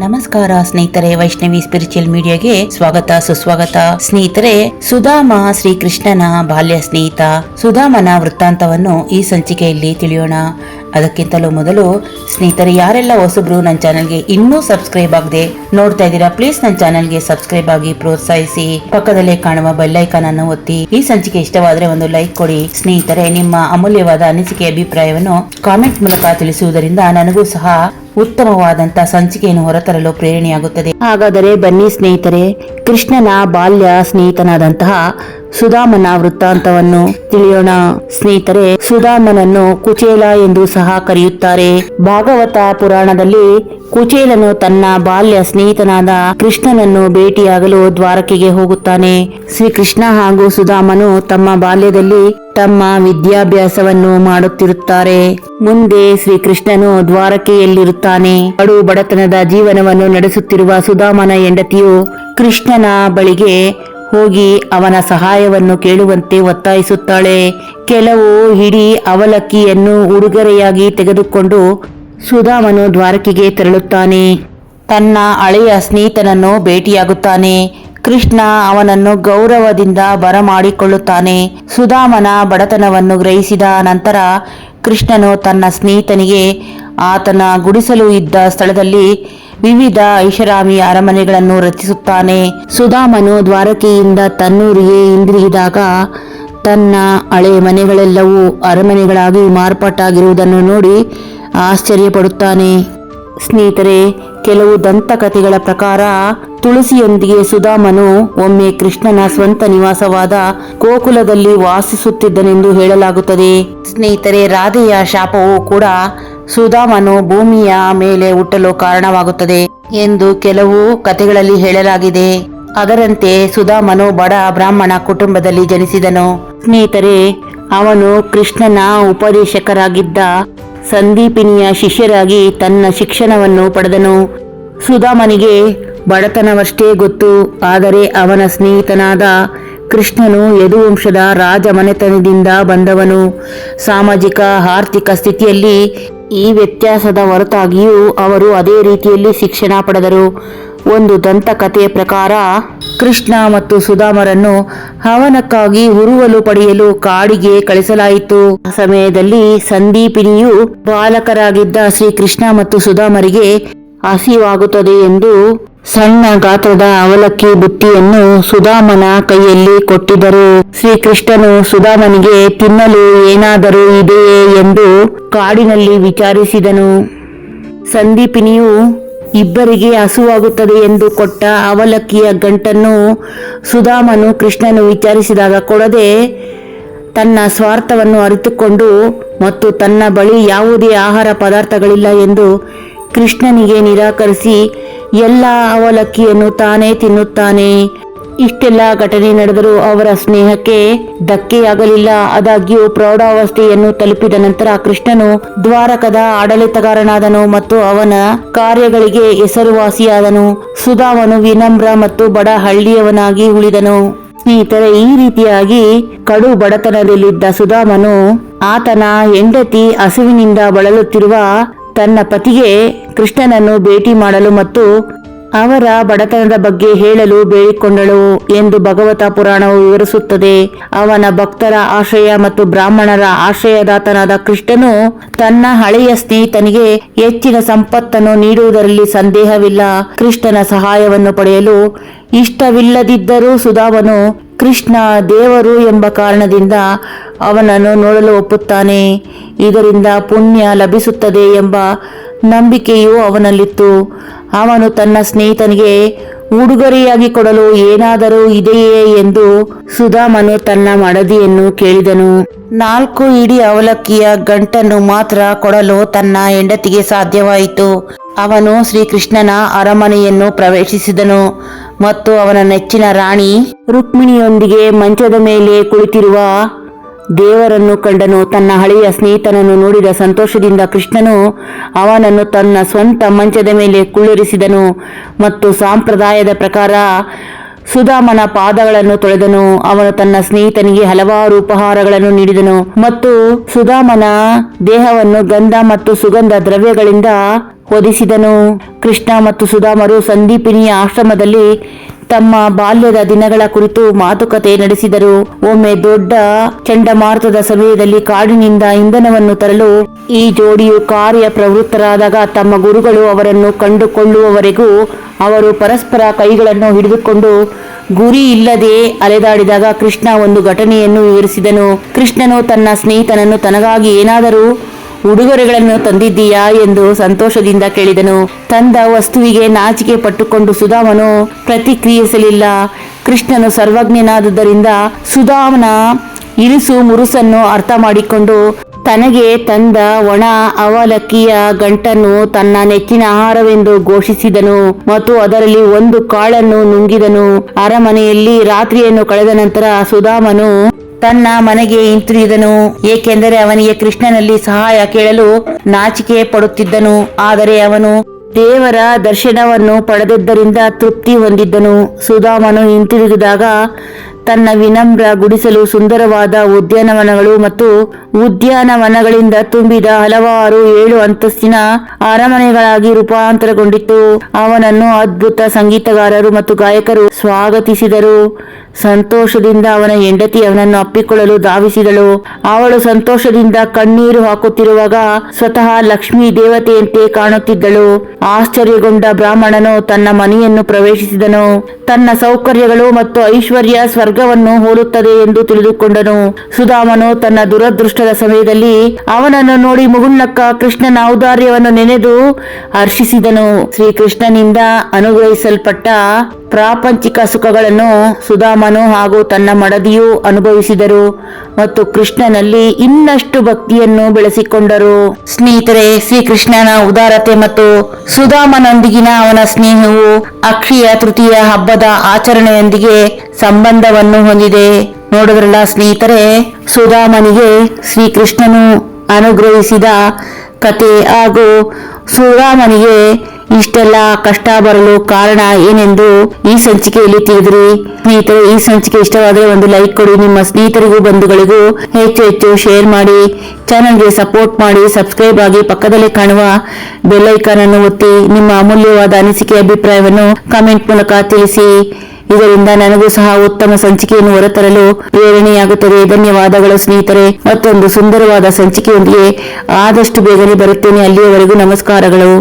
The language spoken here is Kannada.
ನಮಸ್ಕಾರ ಸ್ನೇಹಿತರೆ, ವೈಷ್ಣವಿ ಸ್ಪಿರಿಚುವಲ್ ಮೀಡಿಯಾಗೆ ಸ್ವಾಗತ, ಸುಸ್ವಾಗತ. ಸ್ನೇಹಿತರೆ, ಸುಧಾಮ ಶ್ರೀಕೃಷ್ಣನ ಬಾಲ್ಯ ಸ್ನೇಹಿತ ಸುಧಾಮನ ವೃತ್ತಾಂತವನ್ನು ಈ ಸಂಚಿಕೆಯಲ್ಲಿ ತಿಳಿಯೋಣ. ಅದಕ್ಕಿಂತಲೂ ಮೊದಲು ಸ್ನೇಹಿತರೆ, ಯಾರೆಲ್ಲ ಹೊಸಬ್ರು ನನ್ನ ಚಾನಲ್ಗೆ ಇನ್ನೂ ಸಬ್ಸ್ಕ್ರೈಬ್ ಆಗದೆ ನೋಡ್ತಾ ಇದ್ದೀರಾ ಪ್ಲೀಸ್ ನನ್ನ ಚಾನಲ್ಗೆ ಸಬ್ಸ್ಕ್ರೈಬ್ ಆಗಿ ಪ್ರೋತ್ಸಾಹಿಸಿ. ಪಕ್ಕದಲ್ಲೇ ಕಾಣುವ ಬೆಲ್ ಐಕಾನ್ ಅನ್ನು ಒತ್ತಿ. ಈ ಸಂಚಿಕೆ ಇಷ್ಟವಾದರೆ ಒಂದು ಲೈಕ್ ಕೊಡಿ. ಸ್ನೇಹಿತರೆ, ನಿಮ್ಮ ಅಮೂಲ್ಯವಾದ ಅನಿಸಿಕೆ ಅಭಿಪ್ರಾಯವನ್ನು ಕಾಮೆಂಟ್ ಮೂಲಕ ತಿಳಿಸುವುದರಿಂದ ನನಗೂ ಸಹ ಉತ್ತಮವಾದಂತ ಸಂಚಿಕೆಯನ್ನು ಹೊರತರಲು ಪ್ರೇರಣೆಯಾಗುತ್ತದೆ. ಹಾಗಾದರೆ ಬನ್ನಿ ಸ್ನೇಹಿತರೆ, ಕೃಷ್ಣನ ಬಾಲ್ಯ ಸ್ನೇಹಿತನಾದಂತಹ ಸುಧಾಮನ ವೃತ್ತಾಂತವನ್ನು ತಿಳಿಯೋಣ. ಸ್ನೇಹಿತರೆ, ಸುಧಾಮನನ್ನು ಕುಚೇಲ ಎಂದು ಸಹ ಕರೆಯುತ್ತಾರೆ. ಭಾಗವತ ಪುರಾಣದಲ್ಲಿ ಕುಚೇಲನು ತನ್ನ ಬಾಲ್ಯ ಸ್ನೇಹಿತನಾದ ಕೃಷ್ಣನನ್ನು ಭೇಟಿಯಾಗಲು ದ್ವಾರಕೆಗೆ ಹೋಗುತ್ತಾನೆ. ಶ್ರೀಕೃಷ್ಣ ಹಾಗೂ ಸುಧಾಮನು ತಮ್ಮ ಬಾಲ್ಯದಲ್ಲಿ ತಮ್ಮ ವಿದ್ಯಾಭ್ಯಾಸವನ್ನು ಮಾಡುತ್ತಿರುತ್ತಾರೆ. ಮುಂದೆ ಶ್ರೀಕೃಷ್ಣನು ದ್ವಾರಕೆಯಲ್ಲಿರುತ್ತಾನೆ. ಕಡು ಬಡತನದ ಜೀವನವನ್ನು ನಡೆಸುತ್ತಿರುವ ಸುಧಾಮನ ಹೆಂಡತಿಯು ಕೃಷ್ಣನ ಬಳಿಗೆ ಹೋಗಿ ಅವನ ಸಹಾಯವನ್ನು ಕೇಳುವಂತೆ ಒತ್ತಾಯಿಸುತ್ತಾಳೆ. ಕೆಲವು ಹಿಡಿ ಅವಲಕ್ಕಿಯನ್ನು ಉಡುಗೊರೆಯಾಗಿ ತೆಗೆದುಕೊಂಡು ಸುಧಾಮನು ದ್ವಾರಕೆಗೆ ತೆರಳುತ್ತಾನೆ. ತನ್ನ ಹಳೆಯ ಸ್ನೇಹಿತನನ್ನು ಭೇಟಿಯಾಗುತ್ತಾನೆ. ಕೃಷ್ಣ ಅವನನ್ನು ಗೌರವದಿಂದ ಬರಮಾಡಿಕೊಳ್ಳುತ್ತಾನೆ. ಸುಧಾಮನ ಬಡತನವನ್ನು ಗ್ರಹಿಸಿದ ನಂತರ ಕೃಷ್ಣನು ತನ್ನ ಸ್ನೇಹಿತನಿಗೆ ಆತನ ಗುಡಿಸಲು ಇದ್ದ ಸ್ಥಳದಲ್ಲಿ ವಿವಿಧ ಐಷಾರಾಮಿ ಅರಮನೆಗಳನ್ನು ರಚಿಸುತ್ತಾನೆ. ಸುಧಾಮನು ದ್ವಾರಕೆಯಿಂದ ತನ್ನೂರಿಗೆ ಹಿಂದಿರುಗಿದಾಗ ತನ್ನ ಹಳೆ ಮನೆಗಳೆಲ್ಲವೂ ಅರಮನೆಗಳಾಗಿ ಮಾರ್ಪಾಟಾಗಿರುವುದನ್ನು ನೋಡಿ ಆಶ್ಚರ್ಯಪಡುತ್ತಾನೆ. ಸ್ನೇಹಿತರೆ, ಕೆಲವು ದಂತಕಥೆಗಳ ಪ್ರಕಾರ ತುಳಸಿಯೊಂದಿಗೆ ಸುಧಾಮನು ಒಮ್ಮೆ ಕೃಷ್ಣನ ಸ್ವಂತ ನಿವಾಸವಾದ ಗೋಕುಲದಲ್ಲಿ ವಾಸಿಸುತ್ತಿದ್ದನೆಂದು ಹೇಳಲಾಗುತ್ತದೆ. ಸ್ನೇಹಿತರೆ, ರಾಧೆಯ ಶಾಪವು ಕೂಡ ಸುಧಾಮನು ಭೂಮಿಯ ಮೇಲೆ ಹುಟ್ಟಲು ಕಾರಣವಾಗುತ್ತದೆ ಎಂದು ಕೆಲವು ಕಥೆಗಳಲ್ಲಿ ಹೇಳಲಾಗಿದೆ. ಅದರಂತೆ ಸುಧಾಮನು ಬಡ ಬ್ರಾಹ್ಮಣ ಕುಟುಂಬದಲ್ಲಿ ಜನಿಸಿದನು. ಸ್ನೇಹಿತರೆ, ಅವನು ಕೃಷ್ಣನ ಉಪದೇಶಕರಾಗಿದ್ದ ಸಂದೀಪಿನಿಯ ಶಿಷ್ಯರಾಗಿ ತನ್ನ ಶಿಕ್ಷಣವನ್ನು ಪಡೆದನು. ಸುಧಾಮನಿಗೆ ಬಡತನವಷ್ಟೇ ಗೊತ್ತು, ಆದರೆ ಅವನ ಸ್ನೇಹಿತನಾದ ಕೃಷ್ಣನು ಯದುವಂಶದ ರಾಜಮನೆತನದಿಂದ ಬಂದವನು. ಸಾಮಾಜಿಕ, ಆರ್ಥಿಕ ಸ್ಥಿತಿಯಲ್ಲಿ ಈ ವ್ಯತ್ಯಾಸದ ಹೊರತಾಗಿಯೂ ಅವರು ಅದೇ ರೀತಿಯಲ್ಲಿ ಶಿಕ್ಷಣ ಪಡೆದರು. ಒಂದು ದಂತಕಥೆಯ ಪ್ರಕಾರ, ಕೃಷ್ಣ ಮತ್ತು ಸುಧಾಮರನ್ನು ಹವನಕ್ಕಾಗಿ ಉರುವಲು ಪಡೆಯಲು ಕಾಡಿಗೆ ಕಳಿಸಲಾಯಿತು. ಆ ಸಮಯದಲ್ಲಿ ಸಂದೀಪಿನಿಯು ಬಾಲಕರಾಗಿದ್ದ ಶ್ರೀಕೃಷ್ಣ ಮತ್ತು ಸುಧಾಮರಿಗೆ ಹಸಿವಾಗುತ್ತದೆ ಎಂದು ಸಣ್ಣ ಗಾತ್ರದ ಅವಲಕ್ಕಿ ಬುತ್ತಿಯನ್ನು ಸುಧಾಮನ ಕೈಯಲ್ಲಿ ಕೊಟ್ಟಿದ್ದರು. ಶ್ರೀಕೃಷ್ಣನು ಸುಧಾಮನಿಗೆ, ತಿನ್ನಲು ಏನಾದರೂ ಇದೆಯೇ? ಎಂದು ಕಾಡಿನಲ್ಲಿ ವಿಚಾರಿಸಿದನು. ಸಂದೀಪಿನಿಯು ಇಬ್ಬರಿಗೆ ಹಸುವಾಗುತ್ತದೆ ಎಂದು ಕೊಟ್ಟ ಅವಲಕ್ಕಿಯ ಗಂಟನ್ನು ಸುಧಾಮನು ಕೃಷ್ಣನು ವಿಚಾರಿಸಿದಾಗ ಕೊಡದೆ ತನ್ನ ಸ್ವಾರ್ಥವನ್ನು ಅರಿತುಕೊಂಡು ಮತ್ತು ತನ್ನ ಬಳಿ ಯಾವುದೇ ಆಹಾರ ಪದಾರ್ಥಗಳಿಲ್ಲ ಎಂದು ಕೃಷ್ಣನಿಗೆ ನಿರಾಕರಿಸಿ, ಎಲ್ಲ ಅವಲಕ್ಕಿಯನ್ನು ತಾನೇ ತಿನ್ನುತ್ತಾನೆ. ಇಷ್ಟೆಲ್ಲ ಘಟನೆ ನಡೆದರೂ ಅವರ ಸ್ನೇಹಕ್ಕೆ ಧಕ್ಕೆಯಾಗಲಿಲ್ಲ. ಆದಾಗ್ಯೂ ಪ್ರೌಢಾವಸ್ಥೆಯನ್ನು ತಲುಪಿದ ನಂತರ ಕೃಷ್ಣನು ದ್ವಾರಕದ ಆಡಳಿತಗಾರನಾದನು ಮತ್ತು ಅವನ ಕಾರ್ಯಗಳಿಗೆ ಹೆಸರುವಾಸಿಯಾದನು. ಸುಧಾಮನು ವಿನಮ್ರ ಮತ್ತು ಬಡ ಹಳ್ಳಿಯವನಾಗಿ ಉಳಿದನು. ಸ್ನೇಹಿತರೆ, ಈ ರೀತಿಯಾಗಿ ಕಡು ಬಡತನದಲ್ಲಿದ್ದ ಸುಧಾಮನು ಆತನ ಹೆಂಡತಿ ಹಸುವಿನಿಂದ ಬಳಲುತ್ತಿರುವ ತನ್ನ ಪತಿಗೆ ಕೃಷ್ಣನನ್ನು ಭೇಟಿ ಮಾಡಲು ಮತ್ತು ಅವರ ಬಡತನದ ಬಗ್ಗೆ ಹೇಳಲು ಬೇಡಿಕೊಂಡಳು ಎಂದು ಭಗವತ ಪುರಾಣವು ವಿವರಿಸುತ್ತದೆ. ಅವನ ಭಕ್ತರ ಆಶ್ರಯ ಮತ್ತು ಬ್ರಾಹ್ಮಣರ ಆಶ್ರಯದಾತನಾದ ಕೃಷ್ಣನು ತನ್ನ ಹಳೆಯ ಸ್ನೇಹಿತನಿಗೆ ಹೆಚ್ಚಿನ ಸಂಪತ್ತನ್ನು ನೀಡುವುದರಲ್ಲಿ ಸಂದೇಹವಿಲ್ಲ. ಕೃಷ್ಣನ ಸಹಾಯವನ್ನು ಪಡೆಯಲು ಇಷ್ಟವಿಲ್ಲದಿದ್ದರೂ ಸುಧಾವನು ಕೃಷ್ಣ ದೇವರು ಎಂಬ ಕಾರಣದಿಂದ ಅವನನ್ನು ನೋಡಲು ಒಪ್ಪುತ್ತಾನೆ. ಇದರಿಂದ ಪುಣ್ಯ ಲಭಿಸುತ್ತದೆ ಎಂಬ ನಂಬಿಕೆಯೂ ಅವನಲ್ಲಿತ್ತು. ಅವನು ತನ್ನ ಸ್ನೇಹಿತನಿಗೆ, ಉಡುಗೊರೆಯಾಗಿ ಕೊಡಲು ಏನಾದರೂ ಇದೆಯೇ? ಎಂದು ಸುಧಾಮನು ತನ್ನ ಮಡದಿಯನ್ನು ಕೇಳಿದನು. ನಾಲ್ಕು ಇಡಿ ಅವಲಕ್ಕಿಯ ಗಂಟನ್ನು ಮಾತ್ರ ಕೊಡಲು ತನ್ನ ಹೆಂಡತಿಗೆ ಸಾಧ್ಯವಾಯಿತು. ಅವನು ಶ್ರೀಕೃಷ್ಣನ ಅರಮನೆಯನ್ನು ಪ್ರವೇಶಿಸಿದನು ಮತ್ತು ಅವನ ನೆಚ್ಚಿನ ರಾಣಿ ರುಕ್ಮಿಣಿಯೊಂದಿಗೆ ಮಂಚದ ಮೇಲೆ ಕುಳಿತಿರುವ ದೇವರನ್ನು ಕಂಡನು, ತನ್ನ ಹಳೆಯ ಸ್ನೇಹಿತನನ್ನು ನೋಡಿದ ಸಂತೋಷದಿಂದ ಕೃಷ್ಣನು ಅವನನ್ನು ತನ್ನ ಸ್ವಂತ ಮಂಚದ ಮೇಲೆ ಕುಳ್ಳಿರಿಸಿದನು ಮತ್ತು ಸಾಂಪ್ರದಾಯದ ಪ್ರಕಾರ ಸುಧಾಮನ ಪಾದಗಳನ್ನು ತೊಳೆದನು. ಅವನು ತನ್ನ ಸ್ನೇಹಿತನಿಗೆ ಹಲವಾರು ಉಪಹಾರಗಳನ್ನು ನೀಡಿದನು ಮತ್ತು ಸುಧಾಮನ ದೇಹವನ್ನು ಗಂಧ ಮತ್ತು ಸುಗಂಧ ದ್ರವ್ಯಗಳಿಂದ ಹೊದಿಸಿದನು. ಕೃಷ್ಣ ಮತ್ತು ಸುಧಾಮರು ಸಂದೀಪಿನಿಯ ಆಶ್ರಮದಲ್ಲಿ ತಮ್ಮ ಬಾಲ್ಯದ ದಿನಗಳ ಕುರಿತು ಮಾತುಕತೆ ನಡೆಸಿದರು. ಒಮ್ಮೆ ದೊಡ್ಡ ಚಂಡಮಾರುತದ ಸಮಯದಲ್ಲಿ ಕಾಡಿನಿಂದ ಇಂಧನವನ್ನು ತರಲು ಈ ಜೋಡಿಯು ಕಾರ್ಯ ಪ್ರವೃತ್ತರಾದಾಗ ತಮ್ಮ ಗುರುಗಳು ಅವರನ್ನು ಕಂಡುಕೊಳ್ಳುವವರೆಗೂ ಅವರು ಪರಸ್ಪರ ಕೈಗಳನ್ನು ಹಿಡಿದುಕೊಂಡು ಗುರಿ ಇಲ್ಲದೆ ಅಲೆದಾಡಿದಾಗ ಕೃಷ್ಣ ಒಂದು ಘಟನೆಯನ್ನು ವಿವರಿಸಿದನು. ಕೃಷ್ಣನು ತನ್ನ ಸ್ನೇಹಿತನನ್ನು ತನಗಾಗಿ ಏನಾದರೂ ಉಡುಗೊರೆಗಳನ್ನು ತಂದಿದ್ದೀಯಾ ಎಂದು ಸಂತೋಷದಿಂದ ಕೇಳಿದನು. ತಂದ ವಸ್ತುವಿಗೆ ನಾಚಿಕೆ ಪಟ್ಟುಕೊಂಡು ಸುಧಾಮನು ಪ್ರತಿಕ್ರಿಯಿಸಲಿಲ್ಲ. ಕೃಷ್ಣನು ಸರ್ವಜ್ಞನಾದುದರಿಂದ ಸುಧಾಮನ ಇರುಸು ಮುರುಸನ್ನು ಅರ್ಥ ಮಾಡಿಕೊಂಡು ತನಗೆ ತಂದ ಒಣ ಅವಲಕ್ಕಿಯ ಗಂಟನ್ನು ತನ್ನ ನೆಚ್ಚಿನ ಆಹಾರವೆಂದು ಘೋಷಿಸಿದನು ಮತ್ತು ಅದರಲ್ಲಿ ಒಂದು ಕಾಳನ್ನು ನುಂಗಿದನು. ಅರಮನೆಯಲ್ಲಿ ರಾತ್ರಿಯನ್ನು ಕಳೆದ ನಂತರ ಸುಧಾಮನು ತನ್ನ ಮನೆಗೆ ಹಿಂತಿರುಗಿದನು ಏಕೆಂದರೆ ಅವನಿಗೆ ಕೃಷ್ಣನಲ್ಲಿ ಸಹಾಯ ಕೇಳಲು ನಾಚಿಕೆ ಪಡುತ್ತಿದ್ದನು. ಆದರೆ ಅವನು ದೇವರ ದರ್ಶನವನ್ನು ಪಡೆದಿದ್ದರಿಂದ ತೃಪ್ತಿ ಹೊಂದಿದ್ದನು. ಸುಧಾಮನು ಹಿಂತಿರುಗಿದಾಗ ತನ್ನ ವಿನಮ್ರ ಗುಡಿಸಲು ಸುಂದರವಾದ ಉದ್ಯಾನವನಗಳು ಮತ್ತು ಉದ್ಯಾನವನಗಳಿಂದ ತುಂಬಿದ ಹಲವಾರು ಏಳು ಅಂತಸ್ತಿನ ಅರಮನೆಗಳಾಗಿ ರೂಪಾಂತರಗೊಂಡಿತ್ತು. ಅವನನ್ನು ಅದ್ಭುತ ಸಂಗೀತಗಾರರು ಮತ್ತು ಗಾಯಕರು ಸ್ವಾಗತಿಸಿದರು. ಸಂತೋಷದಿಂದ ಅವನ ಹೆಂಡತಿ ಅವನನ್ನು ಅಪ್ಪಿಕೊಳ್ಳಲು ಧಾವಿಸಿದಳು. ಅವಳು ಸಂತೋಷದಿಂದ ಕಣ್ಣೀರು ಹಾಕುತ್ತಿರುವಾಗ ಸ್ವತಃ ಲಕ್ಷ್ಮೀ ದೇವತೆಯಂತೆ ಕಾಣುತ್ತಿದ್ದಳು. ಆಶ್ಚರ್ಯಗೊಂಡ ಬ್ರಾಹ್ಮಣನು ತನ್ನ ಮನೆಯನ್ನು ಪ್ರವೇಶಿಸಿದನು. ತನ್ನ ಸೌಕರ್ಯಗಳು ಮತ್ತು ಐಶ್ವರ್ಯ ಸ್ವರ್ಗವನ್ನು ಹೋಲುತ್ತದೆ ಎಂದು ತಿಳಿದುಕೊಂಡನು. ಸುಧಾಮನು ತನ್ನ ದುರದೃಷ್ಟದ ಸಮಯದಲ್ಲಿ ಅವನನ್ನು ನೋಡಿ ಮುಗುಳ್ನಕ್ಕ ಕೃಷ್ಣನ ಔದಾರ್ಯವನ್ನು ನೆನೆದು ಹರ್ಷಿಸಿದನು. ಶ್ರೀಕೃಷ್ಣನಿಂದ ಅನುಗ್ರಹಿಸಲ್ಪಟ್ಟ ಪ್ರಾಪಂಚಿಕ ಸುಖಗಳನ್ನು ಸುಧಾಮನು ಹಾಗೂ ತನ್ನ ಮಡದಿಯು ಅನುಭವಿಸಿದರು ಮತ್ತು ಕೃಷ್ಣನಲ್ಲಿ ಇನ್ನಷ್ಟು ಭಕ್ತಿಯನ್ನು ಬೆಳೆಸಿಕೊಂಡರು. ಸ್ನೇಹಿತರೆ, ಶ್ರೀಕೃಷ್ಣನ ಉದಾರತೆ ಮತ್ತು ಸುಧಾಮನೊಂದಿಗಿನ ಅವನ ಸ್ನೇಹವು ಅಕ್ಷಯ ತೃತೀಯ ಹಬ್ಬದ ಆಚರಣೆಯೊಂದಿಗೆ ಸಂಬಂಧವನ್ನು ಹೊಂದಿದೆ. ನೋಡಿದ್ರಲ್ಲ ಸ್ನೇಹಿತರೆ, ಸುಧಾಮನಿಗೆ ಶ್ರೀಕೃಷ್ಣನು ಅನುಗ್ರಹಿಸಿದ ಕತೆ ಹಾಗೂ ಸುಧಾಮನಿಗೆ ಇಷ್ಟೆಲ್ಲ ಕಷ್ಟ ಬರಲು ಕಾರಣ ಏನೆಂದು ಈ ಸಂಚಿಕೆಯಲ್ಲಿ ತಿಳಿದ್ರಿ. ಸ್ನೇಹಿತರು, ಈ ಸಂಚಿಕೆ ಇಷ್ಟವಾದರೆ ಒಂದು ಲೈಕ್ ಕೊಡಿ. ನಿಮ್ಮ ಸ್ನೇಹಿತರಿಗೂ, ಬಂಧುಗಳಿಗೂ ಹೆಚ್ಚು ಹೆಚ್ಚು ಶೇರ್ ಮಾಡಿ. ಚಾನಲ್ಗೆ ಸಪೋರ್ಟ್ ಮಾಡಿ. ಸಬ್ಸ್ಕ್ರೈಬ್ ಆಗಿ ಪಕ್ಕದಲ್ಲಿ ಕಾಣುವ ಬೆಲ್ ಐಕಾನ್ ಅನ್ನು ಒತ್ತಿ ನಿಮ್ಮ ಅಮೂಲ್ಯವಾದ ಅನಿಸಿಕೆ, ಅಭಿಪ್ರಾಯವನ್ನು ಕಾಮೆಂಟ್ ಮೂಲಕ ತಿಳಿಸಿ. ಇದರಿಂದ ನನಗೂ ಸಹ ಉತ್ತಮ ಸಂಚಿಕೆಯನ್ನು ಹೊರತರಲು ಪ್ರೇರಣೆಯಾಗುತ್ತದೆ. ಧನ್ಯವಾದಗಳು ಸ್ನೇಹಿತರೆ. ಮತ್ತೊಂದು ಸುಂದರವಾದ ಸಂಚಿಕೆಯೊಂದಿಗೆ ಆದಷ್ಟು ಬೇಗನೆ ಬರುತ್ತೇನೆ. ಅಲ್ಲಿಯವರೆಗೂ ನಮಸ್ಕಾರಗಳು.